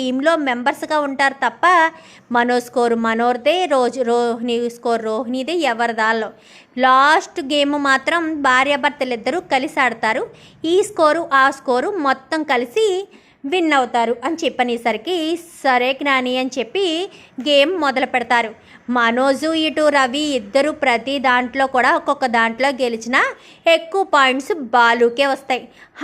టీంలో మెంబర్స్గా ఉంటారు తప్ప మనో స్కోర్ మనోర్దే రోజు రోహిణి స్కోర్ రోహిణిదే ఎవరిదాలో లాస్ట్ గేమ్ మాత్రం భార్యాభర్తలిద్దరూ కలిసి ఆడతారు. ఈ స్కోరు ఆ స్కోరు మొత్తం కలిసి విన్ అవుతారు అని చెప్పనేసరికి సరే జ్ఞాని అని చెప్పి గేమ్ మొదలు పెడతారు. మనోజు ఇటు రవి ఇద్దరు ప్రతి దాంట్లో కూడా ఒక్కొక్క దాంట్లో గెలిచిన ఎక్కువ పాయింట్స్ బాలుకే వస్తాయి.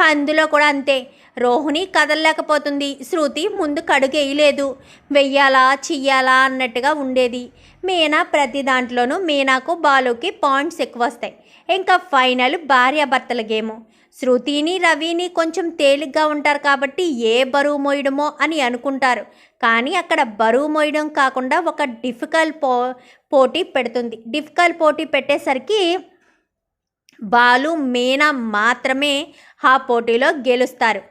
అందులో కూడా అంతే. రోహిణి కదలలేకపోతుంది. శృతి ముందు కడుగేయలేదు. వెయ్యాలా చెయ్యాలా అన్నట్టుగా ఉండేది. మీనా ప్రతి దాంట్లోనూ మీనాకు బాలుకి పాయింట్స్ ఎక్కువ వస్తాయి ఇంకా ఫైనల్ భార్యాభర్తల గేము. శృతిని రవిని కొంచెం తేలిగ్గా ఉంటారు కాబట్టి ఏ బరువు మోయడమో అని అనుకుంటారు. కానీ అక్కడ బరువు మోయడం కాకుండా ఒక డిఫికల్ట్ పో పోటీ పెడుతుంది. డిఫికల్ట్ పోటీ పెట్టేసరికి బాలు మీనా మాత్రమే ఆ పోటీలో గెలుస్తారు.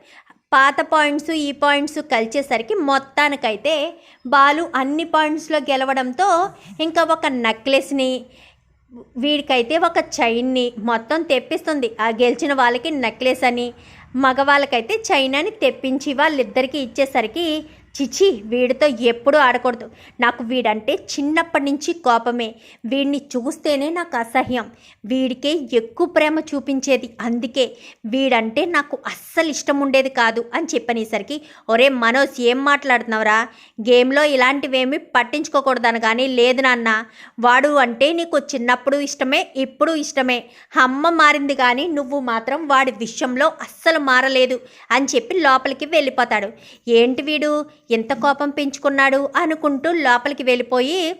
పాత పాయింట్స్ ఈ పాయింట్స్ కలిసేసరికి మొత్తానికైతే బాలు అన్ని పాయింట్స్లో గెలవడంతో ఇంకా ఒక నెక్లెస్ని వీడికైతే ఒక చైన్ని మొత్తం తెప్పిస్తుంది. ఆ గెలిచిన వాళ్ళకి నెక్లెస్ అని మగవాళ్ళకైతే చైన్ అని తెప్పించి వాళ్ళిద్దరికీ ఇచ్చేసరికి చిచి వీడితో ఎప్పుడూ ఆడకూడదు. నాకు వీడంటే చిన్నప్పటి నుంచి కోపమే. వీడిని చూస్తేనే నాకు అసహ్యం. వీడికే ఎక్కువ ప్రేమ చూపించేది అందుకే. వీడంటే నాకు అస్సలు ఇష్టం ఉండేది కాదు అని చెప్పనేసరికి ఒరే మనోజ్ ఏం మాట్లాడుతున్నావురా? గేమ్లో ఇలాంటివేమీ పట్టించుకోకూడదని కానీ లేదు నాన్న. వాడు అంటే నీకు చిన్నప్పుడు ఇష్టమే ఇప్పుడు ఇష్టమే. అమ్మ మారింది కానీ నువ్వు మాత్రం వాడి విషయంలో అస్సలు మారలేదు అని చెప్పి లోపలికి వెళ్ళిపోతాడు. ఏంటి వీడు? ఎంత కోపం పెంచుకున్నాడు అనుకుంటూ లోపలికి వెళ్ళిపోయి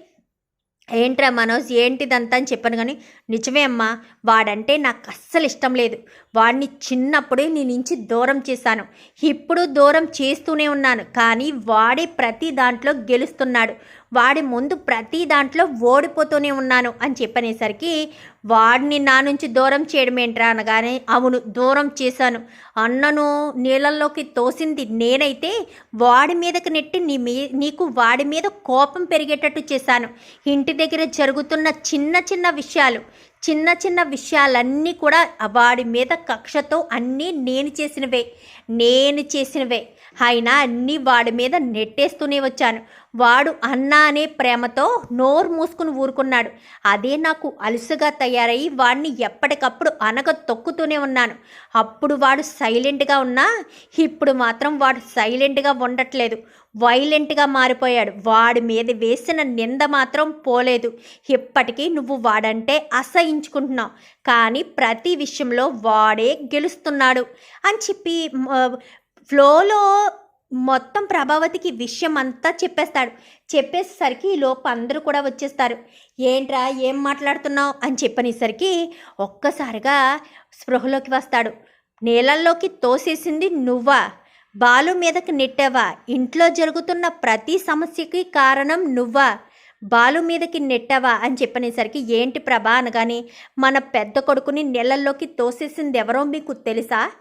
ఏంట్రా మనోజ్ ఏంటిదంతా? అని చెప్పాను కానీ నిజమే అమ్మా వాడంటే నాకు అస్సలు ఇష్టం లేదు. వాడిని చిన్నప్పుడే నీ నుంచి దూరం చేశాను. ఇప్పుడు దూరం చేస్తూనే ఉన్నాను. కానీ వాడే ప్రతి దాంట్లో గెలుస్తున్నాడు. వాడి ముందు ప్రతి దాంట్లో ఓడిపోతూనే ఉన్నాను అని చెప్పనేసరికి వాడిని నా నుంచి దూరం చేయడం ఏంట్రా అనగానే అవును దూరం చేశాను. అన్నను నీళ్ళల్లోకి తోసింది నేనైతే వాడి మీదకి నెట్టి నీ మీ నీకు వాడి మీద కోపం పెరిగేటట్టు చేశాను. ఇంటి దగ్గర జరుగుతున్న చిన్న చిన్న విషయాలు చిన్న చిన్న విషయాలన్నీ కూడా వాడి మీద కక్షతో అన్నీ నేను చేసినవే నేను చేసినవే. అయినా అన్నీ వాడి మీద నెట్టేస్తూనే వచ్చాను. వాడు అన్న అనే ప్రేమతో నోరు మూసుకుని ఊరుకున్నాడు. అదే నాకు అలుసుగా తయారయ్యి వాడిని ఎప్పటికప్పుడు అనగ తొక్కుతూనే ఉన్నాను. అప్పుడు వాడు సైలెంట్గా ఉన్నా ఇప్పుడు మాత్రం వాడు సైలెంట్గా ఉండట్లేదు. వైలెంట్గా మారిపోయాడు. వాడి మీద వేసిన నింద మాత్రం పోలేదు. ఇప్పటికీ నువ్వు వాడంటే అసహించుకుంటున్నావు. కానీ ప్రతి విషయంలో వాడే గెలుస్తున్నాడు. అని చెప్పి ఫ్లోలో మొత్తం ప్రభావతికి విషయం అంతా చెప్పేస్తాడు. చెప్పేసరికి లోపు అందరూ కూడా వచ్చేస్తారు. ఏంట్రా ఏం మాట్లాడుతున్నావు? అని చెప్పనేసరికి ఒక్కసారిగా స్పృహలోకి వస్తాడు. నీళ్ళల్లోకి తోసేసింది నువ్వా? బాలు మీదకి నెట్టావా? ఇంట్లో జరుగుతున్న ప్రతి సమస్యకి కారణం నువ్వా? బాలు మీదకి నెట్టావా? అని చెప్పనేసరికి ఏంటి ప్రభా? అనగానే మన పెద్ద కొడుకుని నీళ్ళల్లోకి తోసేసింది ఎవరో మీకు తెలుసా?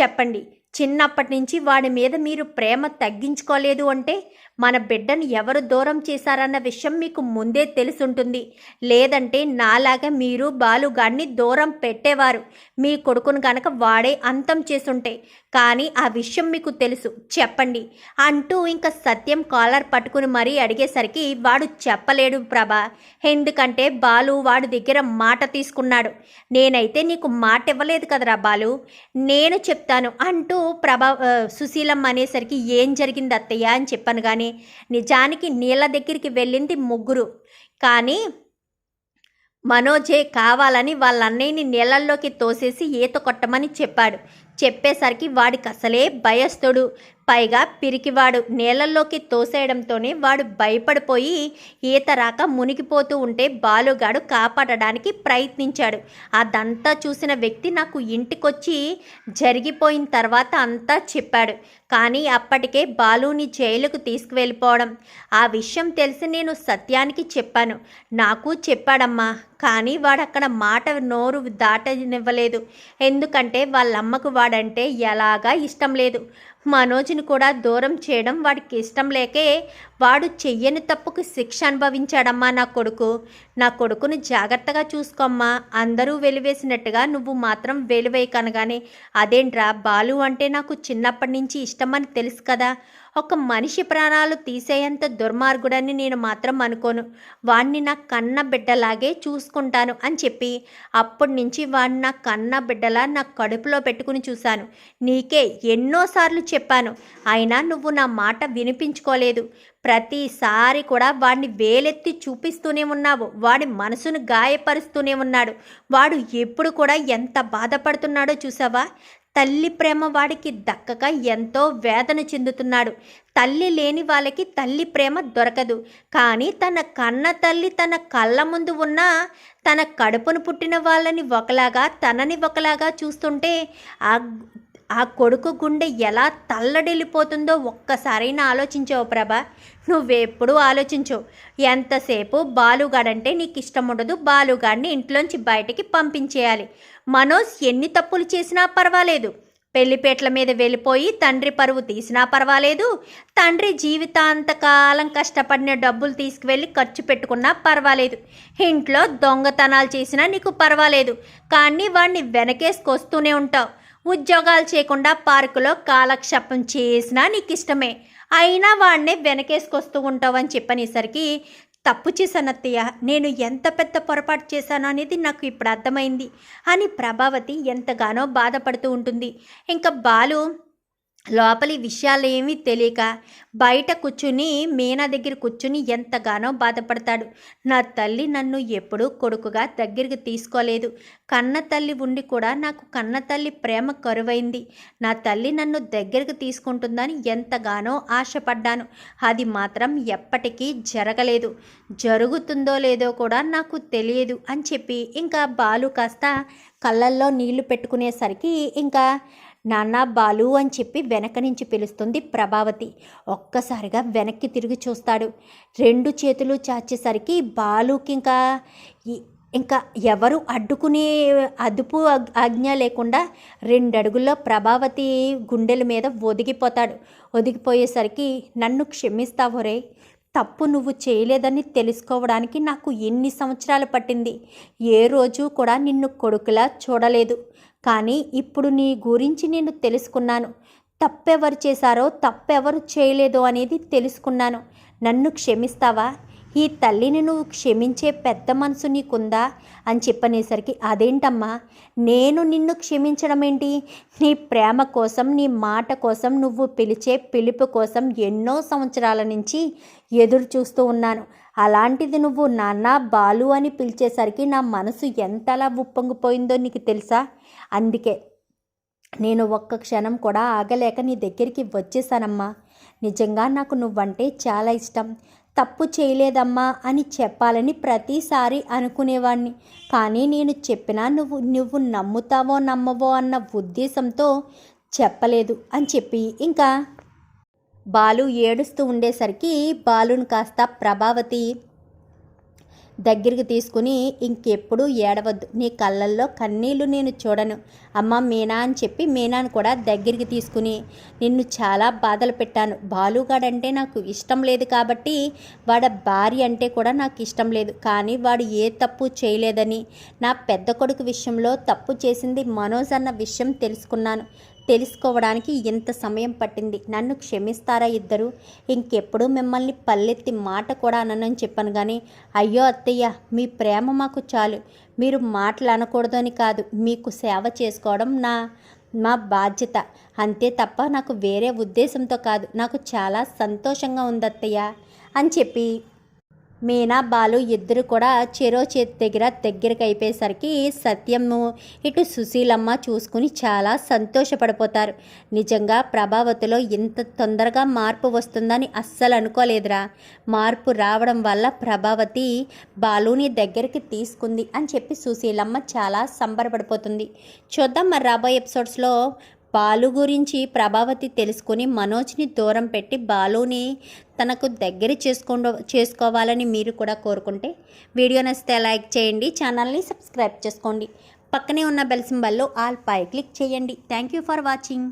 చెప్పండి. చిన్నప్పటి నుంచి వాడి మీద మీరు ప్రేమ తగ్గించుకోలేదు అంటే మన బిడ్డను ఎవరు దూరం చేశారన్న విషయం మీకు ముందే తెలుసుంటుంది. లేదంటే నాలాగా మీరు బాలుగాడిని దూరం పెట్టేవారు. మీ కొడుకును గనక వాడే అంతం చేసుంటే. కానీ ఆ విషయం మీకు తెలుసు. చెప్పండి. అంటూ ఇంకా సత్యం కాలర్ పట్టుకుని మరీ అడిగేసరికి వాడు చెప్పలేడు ప్రభా. ఎందుకంటే బాలు వాడి దగ్గర మాట తీసుకున్నాడు. నేనైతే నీకు మాట ఇవ్వలేదు కదరా బాలు. నేను చెప్తాను అంటూ ప్రభా సుశీలమ్మ అనేసరికి ఏం జరిగింది అత్తయ్య అని చెప్పాను కానీ నిజానికి నీళ్ళ దగ్గరికి వెళ్ళింది ముగ్గురు. కానీ మనోజే కావాలని వాళ్ళ అన్నయ్యని నీళ్ళల్లోకి తోసేసి ఈత కొట్టమని చెప్పాడు. చెప్పేసరికి వాడికి అసలే భయస్థుడు. పైగా పిరికివాడు నీళ్ళల్లోకి తోసేయడంతోనే వాడు భయపడిపోయి ఈత రాక మునిగిపోతూ ఉంటే బాలుగాడు కాపాడడానికి ప్రయత్నించాడు. అదంతా చూసిన వ్యక్తి నాకు ఇంటికొచ్చి జరిగిపోయిన తర్వాత అంతా చెప్పాడు. కానీ అప్పటికే బాలుని జైలుకు తీసుకువెళ్ళిపోవడం. ఆ విషయం తెలిసి నేను సత్యానికి చెప్పాను. నాకు చెప్పాడమ్మా కానీ వాడు అక్కడ మాట నోరు దాటనివ్వలేదు. ఎందుకంటే వాళ్ళమ్మకు వాడంటే ఎలాగా ఇష్టం లేదు. మనోజ్ని కూడా దూరం చేయడం వాడికి ఇష్టం లేకే వాడు చెయ్యని తప్పుకు శిక్ష అనుభవించాడమ్మా నా కొడుకు. నా కొడుకుని జాగ్రత్తగా చూసుకోమ్మా. అందరూ వెలివేసినట్టుగా నువ్వు మాత్రం వెలివేయకనగానే అదేంట్రా బాలు అంటే నాకు చిన్నప్పటి నుంచి ఇష్టమని తెలుసు కదా. ఒక మనిషి ప్రాణాలు తీసేంత దుర్మార్గుడని నేను మాత్రం అనుకోను. వాణ్ణి నా కన్న బిడ్డలాగే చూసుకుంటాను అని చెప్పి అప్పటి నుంచి వాడిని నా కన్న బిడ్డలా నా కడుపులో పెట్టుకుని చూశాను. నీకే ఎన్నోసార్లు చెప్పాను. అయినా నువ్వు నా మాట వినిపించుకోలేదు. ప్రతిసారి కూడా వాడిని వేలెత్తి చూపిస్తూనే ఉన్నావు. వాడి మనసును గాయపరుస్తూనే ఉన్నాడు. వాడు ఎప్పుడు కూడా ఎంత బాధపడుతున్నాడో చూసావా తల్లి ప్రేమ వాడికి దక్కక ఎంతో వేదన చెందుతున్నాడు. తల్లి లేని వాళ్ళకి తల్లి ప్రేమ దొరకదు. కానీ తన కన్న తల్లి తన కళ్ళ ముందు ఉన్న తన కడుపును పుట్టిన వాళ్ళని ఒకలాగా తనని ఒకలాగా చూస్తుంటే ఆ ఆ కొడుకు గుండె ఎలా తల్లడిల్లిపోతుందో ఒక్కసారైనా ఆలోచించావు ప్రభ. నువ్వెప్పుడు ఆలోచించవు ఎంతసేపు బాలుగాడంటే నీకు ఇష్టం ఉండదు బాలుగాడిని ఇంట్లోంచి బయటికి పంపించేయాలి. మనోజ్ ఎన్ని తప్పులు చేసినా పర్వాలేదు. పెళ్ళిపేట్ల మీద వెళ్ళిపోయి తండ్రి పరువు తీసినా పర్వాలేదు. తండ్రి జీవితాంతకాలం కష్టపడిన డబ్బులు తీసుకువెళ్ళి ఖర్చు పెట్టుకున్నా పర్వాలేదు. ఇంట్లో దొంగతనాలు చేసినా నీకు పర్వాలేదు. కానీ వాడిని వెనకేసుకొస్తూనే ఉంటావు. ఉద్యోగాలు చేయకుండా పార్కులో కాలక్షేపం చేసినా నీకు ఇష్టమే అయినా వాడిని వెనకేసుకొస్తూ ఉంటావని చెప్పనేసరికి తప్పు చేశానత్తయ్య నేను ఎంత పెద్ద పొరపాటు చేశాను అనేది నాకు ఇప్పుడు అర్థమైంది. అని ప్రభావతి ఎంతగానో బాధపడుతూ ఉంటుంది. ఇంకా బాలు లోపలి విషయాలేమీ తెలియక బయట కూర్చుని మీనా దగ్గర కూర్చుని ఎంతగానో బాధపడతాడు. నా తల్లి నన్ను ఎప్పుడూ కొడుకుగా దగ్గరికి తీసుకోలేదు. కన్న తల్లి ఉండి కూడా నాకు కన్న తల్లి ప్రేమ కరువైంది. నా తల్లి నన్ను దగ్గరికి తీసుకుంటుందని ఎంతగానో ఆశపడ్డాను. అది మాత్రం ఎప్పటికీ జరగలేదు. జరుగుతుందో లేదో కూడా నాకు తెలియదు అని చెప్పి ఇంకా బాలు కాస్త కళ్ళల్లో నీళ్ళు పెట్టుకునేసరికి ఇంకా నాన్న బాలు అని చెప్పి వెనక నుంచి పిలుస్తుంది ప్రభావతి. ఒక్కసారిగా వెనక్కి తిరిగి చూస్తాడు. రెండు చేతులు చాచేసరికి బాలుకి ఇంకా ఇంకా ఎవరు అడ్డుకునే అదుపు ఆజ్ఞ లేకుండా రెండడుగుల్లో ప్రభావతి గుండెల మీద ఒదిగిపోతాడు. ఒదిగిపోయేసరికి నన్ను క్షమిస్తావురే తప్పు నువ్వు చేయలేదని తెలుసుకోవడానికి నాకు ఎన్ని సంవత్సరాలు పట్టింది. ఏ రోజు కూడా నిన్ను కొడుకులా చూడలేదు. కానీ ఇప్పుడు నీ గురించి నేను తెలుసుకున్నాను. తప్పెవరు చేశారో తప్పెవరు చేయలేదో అనేది తెలుసుకున్నాను. నన్ను క్షమిస్తావా? ఈ తల్లిని నువ్వు క్షమించే పెద్ద మనసు నీకుందా? అని చెప్పనేసరికి అదేంటమ్మా? నేను నిన్ను క్షమించడం ఏంటి? నీ ప్రేమ కోసం నీ మాట కోసం నువ్వు పిలిచే పిలుపు కోసం ఎన్నో సంవత్సరాల నుంచి ఎదురు చూస్తూ ఉన్నాను. అలాంటిది నువ్వు నాన్న బాలు అని పిలిచేసరికి నా మనసు ఎంతలా ఉప్పొంగిపోయిందో నీకు తెలుసా? అందుకే నేను ఒక్క క్షణం కూడా ఆగలేక నీ దగ్గరికి వచ్చేసానమ్మా. నిజంగా నాకు నువ్వంటే చాలా ఇష్టం. తప్పు చేయలేదమ్మా అని చెప్పాలని ప్రతిసారి అనుకునేవాడిని కానీ నేను చెప్పినా నువ్వు నువ్వు నమ్ముతావో నమ్మవో అన్న ఉద్దేశంతో చెప్పలేదు అని చెప్పి ఇంకా బాలు ఏడుస్తూ ఉండేసరికి బాలును కాస్త ప్రభావతి దగ్గరికి తీసుకుని ఇంకెప్పుడు ఏడవద్దు. నీ కళ్ళల్లో కన్నీళ్ళు నేను చూడను. అమ్మ మీనా అని చెప్పి మీనాను కూడా దగ్గరికి తీసుకుని నిన్ను చాలా బాధలు పెట్టాను. బాలుగాడంటే నాకు ఇష్టం లేదు కాబట్టి వాడ భార్య అంటే కూడా నాకు ఇష్టం లేదు. కానీ వాడు ఏ తప్పు చేయలేదని నా పెద్ద కొడుకు విషయంలో తప్పు చేసింది మనోజ్ అన్న విషయం తెలుసుకున్నాను. తెలుసుకోవడానికి ఇంత సమయం పట్టింది. నన్ను క్షమిస్తారా ఇద్దరు? ఇంకెప్పుడు మిమ్మల్ని పల్లెత్తి మాట కూడా అననని చెప్పాను కానీ అయ్యో అత్తయ్య మీ ప్రేమ మాకు చాలు. మీరు మాటలు అనకూడదని కాదు మీకు సేవ చేసుకోవడం నా మా బాధ్యత. అంతే తప్ప నాకు వేరే ఉద్దేశంతో కాదు నాకు చాలా సంతోషంగా ఉంది అత్తయ్య అని చెప్పి మీనా బాలు ఇద్దరు కూడా చెరో చేతి దగ్గర దగ్గరికి అయిపోయేసరికి సత్యము ఇటు సుశీలమ్మ చూసుకుని చాలా సంతోషపడిపోతారు. నిజంగా ప్రభావతిలో ఇంత తొందరగా మార్పు వస్తుందని అస్సలు అనుకోలేదురా. మార్పు రావడం వల్ల ప్రభావతి బాలుని దగ్గరికి తీసుకుంది అని చెప్పి సుశీలమ్మ చాలా సంబరపడిపోతుంది. చూద్దాం మరి రాబోయే ఎపిసోడ్స్లో బాలు గురించి ప్రభావతి తెలుసుకుని మనోజ్ని దూరం పెట్టి బాలుని తనకు దగ్గర చేసుకో చేసుకోవాలని మీరు కూడా కోరుకుంటే వీడియో నచ్చితే లైక్ చేయండి ఛానల్ని సబ్స్క్రైబ్ చేసుకోండి. పక్కనే ఉన్న బెల్ సింబల్లో ఆల్ పై క్లిక్ చేయండి. Thank you for watching.